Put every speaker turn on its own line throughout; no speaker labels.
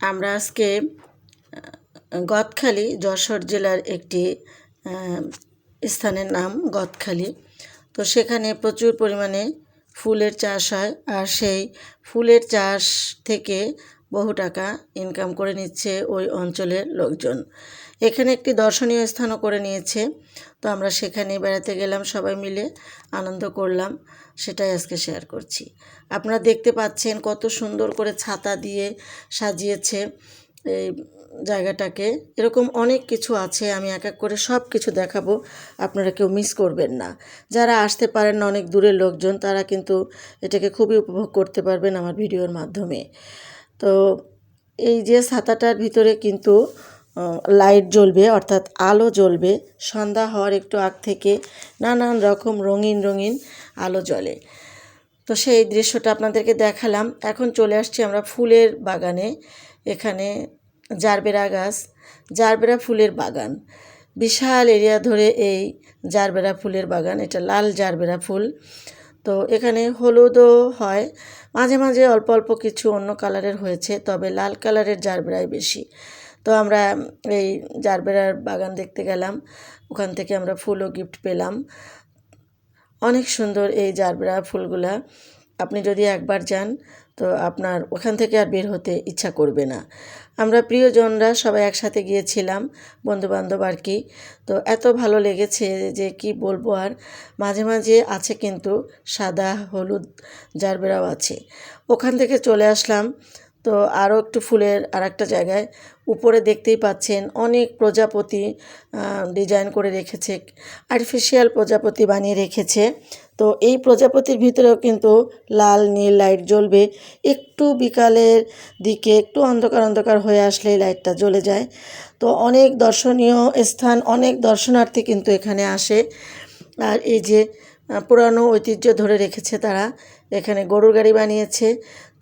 আমরা আজকে গদখালি যশোর জেলার একটি স্থানের নাম গদখালি। তো সেখানে প্রচুর পরিমাণে ফুলের চাষ হয় আর সেই ফুলের চাষ থেকে বহু টাকা ইনকাম করে নিচ্ছে ওই অঞ্চলের লোকজন। এখানে একটি দর্শনীয় স্থানও করে নিয়েছে। তো আমরা সেখানে বেড়াতে গেলাম, সবাই মিলে আনন্দ করলাম, সেটাই আজকে শেয়ার করছি। আপনারা দেখতে পাচ্ছেন কত সুন্দর করে ছাতা দিয়ে সাজিয়েছে এই জায়গাটাকে। এরকম অনেক কিছু আছে, আমি এক এক করে সব কিছু দেখাবো, আপনারা কেউ মিস করবেন না। যারা আসতে পারেন না, অনেক দূরের লোকজন, তারা কিন্তু এটাকে খুবই উপভোগ করতে পারবেন আমার ভিডিওর মাধ্যমে। তো এই যে ছাতাটার ভিতরে কিন্তু লাইট জ্বলবে, অর্থাৎ আলো জ্বলবে, সন্ধ্যা হওয়ার একটু আগ থেকে নানান রকম রঙিন রঙিন আলো জ্বলে। তো সেই দৃশ্যটা আপনাদেরকে দেখালাম। এখন চলে আসছি আমরা ফুলের বাগানে। এখানে জারবেরা গাছ, জারবেরা ফুলের বাগান। বিশাল এরিয়া ধরে এই জারবেরা ফুলের বাগান, এটা লাল জারবেরা ফুল। তো এখানে হলুদও হয়। মাঝে মাঝে অল্প অল্প কিছু অন্য কালারের হয়েছে, তবে লাল কালারের জারবেরাই বেশি। তো আমরা এই জারবেরার বাগান দেখতে গেলাম। ওখান থেকে আমরা ফুলও গিফট পেলাম। অনেক সুন্দর এই জারবেরা ফুলগুলা। আপনি যদি একবার যান, তো আপনার ওখান থেকে আর বের হতে ইচ্ছা করবে না। আমরা প্রিয়জনরা সবাই একসাথে গিয়েছিলাম, বন্ধুবান্ধব আর কি। তো এত ভালো লেগেছে যে কি বলব আর, মাঝে মাঝে আছে কিন্তু সাদা, হলুদ জারবেরাও আছে। ওখান থেকে চলে আসলাম। তো আরও একটু ফুলের আর একটা জায়গায় উপরে দেখতেই পাচ্ছেন অনেক প্রজাপতি ডিজাইন করে রেখেছে আর্টিফিশিয়াল প্রজাপতি বানিয়ে রেখেছে। তো এই প্রজাপতির ভিতরেও কিন্তু লাল, নীল লাইট জ্বলবে। একটু বিকালের দিকে একটু অন্ধকার অন্ধকার হয়ে আসলেই লাইটটা জ্বলে যায়। তো অনেক দর্শনীয় স্থান, অনেক দর্শনার্থী কিন্তু এখানে আসে। আর এই যে পুরানো ঐতিহ্য ধরে রেখেছে তারা। এখানে গরুর গাড়ি বানিয়েছে।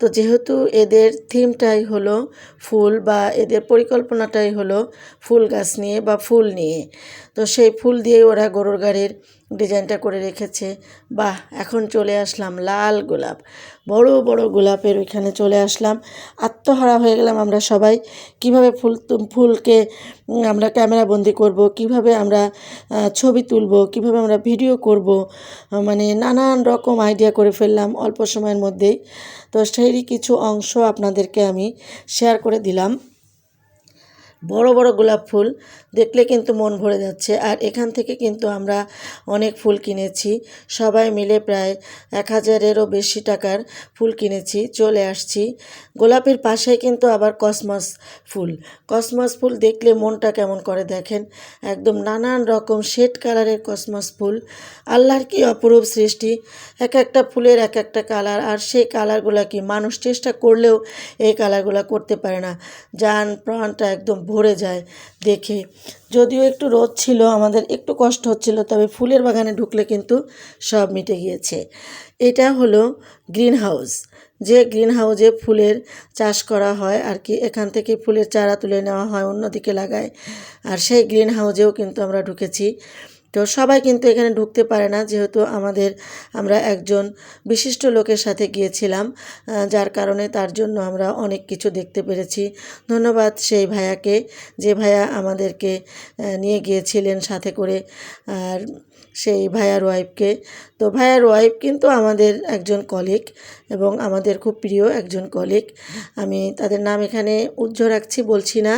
তো যেহেতু এদের থিমটাই হলো ফুল বা এদের পরিকল্পনাটাই হলো ফুল গাছ নিয়ে বা ফুল নিয়ে, তো সেই ফুল দিয়েই ওরা গরুর গাড়ির ডিজাইনটা করে রেখেছে। বাহ, এখন চলে আসলাম লাল গোলাপ। বড় বড় গোলাপের ওইখানে চলে আসলাম। আত্মহারা হয়ে গেলাম আমরা সবাই। কীভাবে ফুল ফুলকে আমরা ক্যামেরা বন্দি করব, কীভাবে আমরা ছবি তুলব, কীভাবে আমরা ভিডিও করব মানে নানান রকম আইডিয়া করে ফেললাম অল্প সময়ের মধ্যেই। তো সেই কিছু অংশ আপনাদেরকে আমি শেয়ার করে দিলাম। বড় বড় গোলাপ ফুল দেখলে কিন্তু মন ভরে যাচ্ছে। আর এখান থেকে কিন্তু আমরা অনেক ফুল কিনেছি। সবাই মিলে প্রায় এক হাজারেরও বেশি টাকার ফুল কিনেছি। চলে আসছি। গোলাপের পাশে কিন্তু আবার কসমস ফুল। কসমস ফুল দেখলে মনটা কেমন করে দেখেন? একদম নানান রকম শেড কালারের কসমস ফুল। আল্লাহর কি অপরূপ সৃষ্টি। এক একটা ফুলের এক একটা কালার। আর সেই কালারগুলো কি মানুষ চেষ্টা করলেও এই কালারগুলো করতে পারে না। যান, প্রাণটা একদম ভরে যায় দেখে। যদিও একটু রোদ ছিল, আমাদের একটু কষ্ট হচ্ছিল, তবে ফুলের বাগানে ঢুকলে কিন্তু সব মিটে গিয়েছে। এটা হলো গ্রিন হাউস যে গ্রিন হাউসে ফুলের চাষ করা হয় আর কি। এখান থেকে ফুলের চারা তুলে নেওয়া হয়, অন্যদিকে লাগায়। আর সেই গ্রিন হাউসেও কিন্তু আমরা ঢুকেছি। তো সবাই কিন্তু এখানে ঢুকতে পারে না, যেহেতু আমাদের, আমরা একজন বিশিষ্ট লোকের সাথে গিয়েছিলাম যার কারণে তার জন্য আমরা অনেক কিছু দেখতে পেরেছি। ধন্যবাদ সেই ভাইয়াকে, যে ভাইয়া আমাদেরকে নিয়ে গিয়েছিলেন সাথে করে, আর সেই ভাইয়ার ওয়াইফকে। তো ভাইয়ার ওয়াইফ কিন্তু আমাদের একজন কলিগ এবং আমাদের খুব প্রিয় একজন কলিগ। আমি তাদের নাম এখানে উজ্জ্ব রাখছি, বলছি না।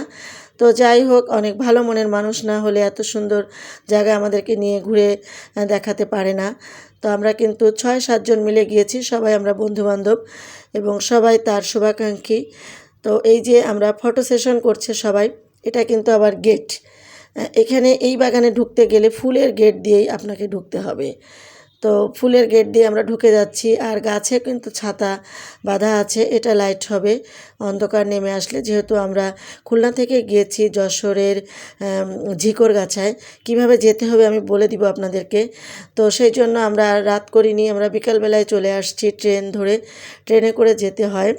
তো যাই হোক, অনেক ভালো মনের মানুষ না হলে এত সুন্দর জায়গা আমাদেরকে নিয়ে ঘুরে দেখাতে পারে না। তো আমরা কিন্তু ছয় সাতজন মিলে গিয়েছি, সবাই আমরা বন্ধুবান্ধব এবং সবাই তার শুভাকাঙ্ক্ষী। তো এই যে আমরা ফটো সেশন করছে সবাই, এটা কিন্তু আবার গেট। এখানে এই বাগানে ঢুকতে গেলে ফুলের গেট দিয়েই আপনাকে ঢুকতে হবে। তো ফুলের গেট দিয়ে আমরা ঢুকে যাচ্ছি, আর গাছে কিন্তু ছাতা বাধা আছে, এটা লাইট হবে। অন্ধকার নেমে আসলে যেহেতু আমরা খুলনা থেকে গিয়েছি যশোরের ঝিকর গাছায়, কীভাবে যেতে হবে আমি বলে দিব আপনাদেরকে। তো সেই জন্য আমরা রাত করিনি, আমরা বিকালবেলায় চলে আসছি ট্রেন ধরে। ট্রেনে করে যেতে হয়।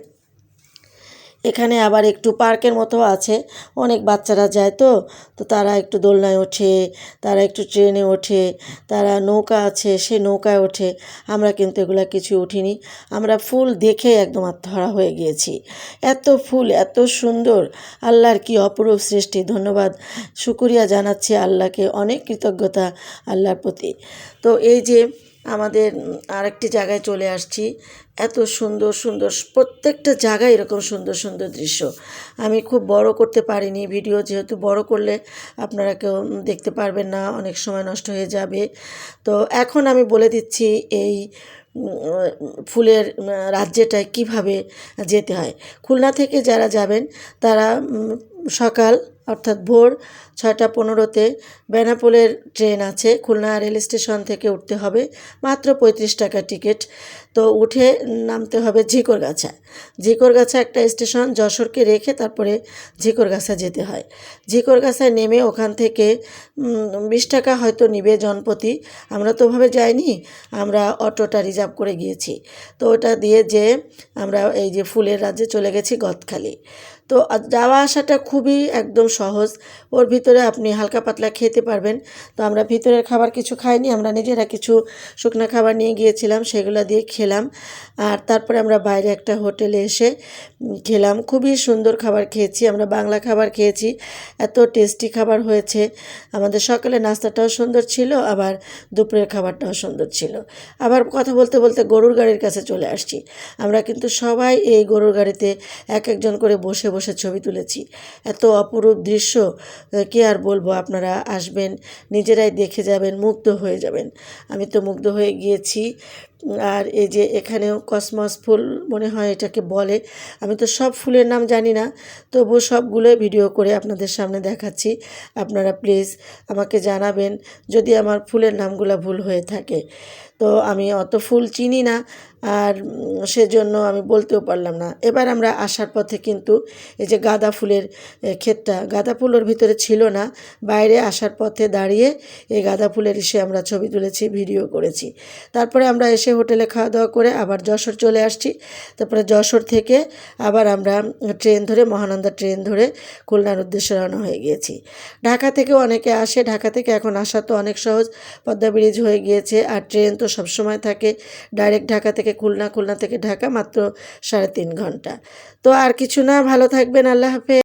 এখানে আবার একটু পার্কের মতো আছে। অনেক বাচ্চারা যায় তো। তো তারা একটু দোলনায় ওঠে, তারা একটু ট্রেনে ওঠে, তারা নৌকা আছে, সে নৌকায় ওঠে। আমরা কিন্তু এগুলো কিছু উঠিনি। আমরা ফুল দেখে একদম আত্মহারা হয়ে গিয়েছি। এত ফুল, এত সুন্দর। আল্লাহর কি অপরূপ সৃষ্টি, ধন্যবাদ। শুকুরিয়া জানাচ্ছি আল্লাহকে, অনেক কৃতজ্ঞতা আল্লাহর প্রতি। তো এই যে আমাদের আরেকটি জায়গায় চলে আসছি। এত সুন্দর সুন্দর, প্রত্যেকটা জায়গায় এরকম সুন্দর সুন্দর দৃশ্য। আমি খুব বড় করতে পারিনি। ভিডিও যেহেতু বড় করলে আপনারা কেউ দেখতে পারবেন না, অনেক সময় নষ্ট হয়ে যাবে। তো এখন আমি বলে দিচ্ছি এই ফুলের রাজ্যেটায় কীভাবে যেতে হয়। খুলনা থেকে যারা যাবেন, তারা সকাল অর্থাৎ ভোর ছয়টা পনেরোতে বেনাপোলের ট্রেন আছে, খুলনা রেল স্টেশন থেকে উঠতে হবে, মাত্র পঁয়ত্রিশ টাকা টিকিট। তো উঠে নামতে হবে ঝিকরগাছা। ঝিকরগাছা একটা স্টেশন যশোরকে রেখে তারপরে ঝিকরগাছা যেতে হয়। ঝিকরগাছায় নেমে ওখান থেকে বিশ টাকা হয়তো নিবে জনপতি। আমরা তো ওভাবে যাইনি, আমরা অটোটা রিজার্ভ করে গিয়েছি। তো ওটা দিয়ে যে আমরা এই যে ফুলের রাজ্যে চলে গেছি গদখালি। তো যাওয়া আসাটা খুবই একদম সহজ। ওর ভিতরে আপনি হালকা পাতলা খেতে পারবেন। তো আমরা ভিতরের খাবার কিছু খাইনি, আমরা নিজেরা কিছু শুকনো খাবার নিয়ে গিয়েছিলাম, সেগুলো দিয়ে খেলাম। আর তারপরে আমরা বাইরে একটা হোটেলে এসে খেলাম। খুবই সুন্দর খাবার খেয়েছি, আমরা বাংলা খাবার খেয়েছি। এত টেস্টি খাবার হয়েছে। আমাদের সকালে নাস্তাটাও সুন্দর ছিল, আবার দুপুরের খাবারটাও সুন্দর ছিল। আবার কথা বলতে বলতে গরুর গাড়ির কাছে চলে আসছি। আমরা কিন্তু সবাই এই গরুর গাড়িতে এক একজন করে বসে বসে ছবি তুলেছি। এত অপরূপ দৃশ্য কে আর বলব? আপনারা আসবেন, নিজেরাই দেখে যাবেন, মুগ্ধ হয়ে যাবেন। আমি তো মুগ্ধ হয়ে গিয়েছি। আর এই যে এখানেও কসমস ফুল মনে হয় এটাকে বলে। আমি তো সব ফুলের নাম জানি না তবু সবগুলোই ভিডিও করে আপনাদের সামনে দেখাচ্ছি। আপনারা প্লিজ আমাকে জানাবেন যদি আমার ফুলের নামগুলো ভুল হয়ে থাকে। তো আমি অত ফুল চিনি না আর সেজন্য আমি বলতেও পারলাম না। এবার আমরা আসার পথে কিন্তু এই যে গাঁদা ফুলের ক্ষেতটা, গাঁদা ফুল ওর ভিতরে ছিল না, বাইরে আসার পথে দাঁড়িয়ে এই গাঁদা ফুলের এসে আমরা ছবি তুলেছি, ভিডিও করেছি। তারপরে আমরা এসে হোটেলে খাওয়া দাওয়া করে আবার যশোর চলে আসছি। তারপরে যশোর থেকে আবার আমরা ট্রেন ধরে, মহানন্দা ট্রেন ধরে খুলনার উদ্দেশ্যে রওনা হয়ে গিয়েছি। ঢাকা থেকেও অনেকে আসে। ঢাকা থেকে এখন আসা তো অনেক সহজ। পদ্মা ব্রিজ হয়ে গিয়েছে আর ট্রেন তো সবসময় থাকে। ডাইরেক্ট ঢাকা থেকে খুলনা খুলনা থেকে ঢাকা মাত্র সাড়ে তিন ঘণ্টা। তো আর কিছু না, ভালো থাকবেন। আল্লাহ হাফেজ।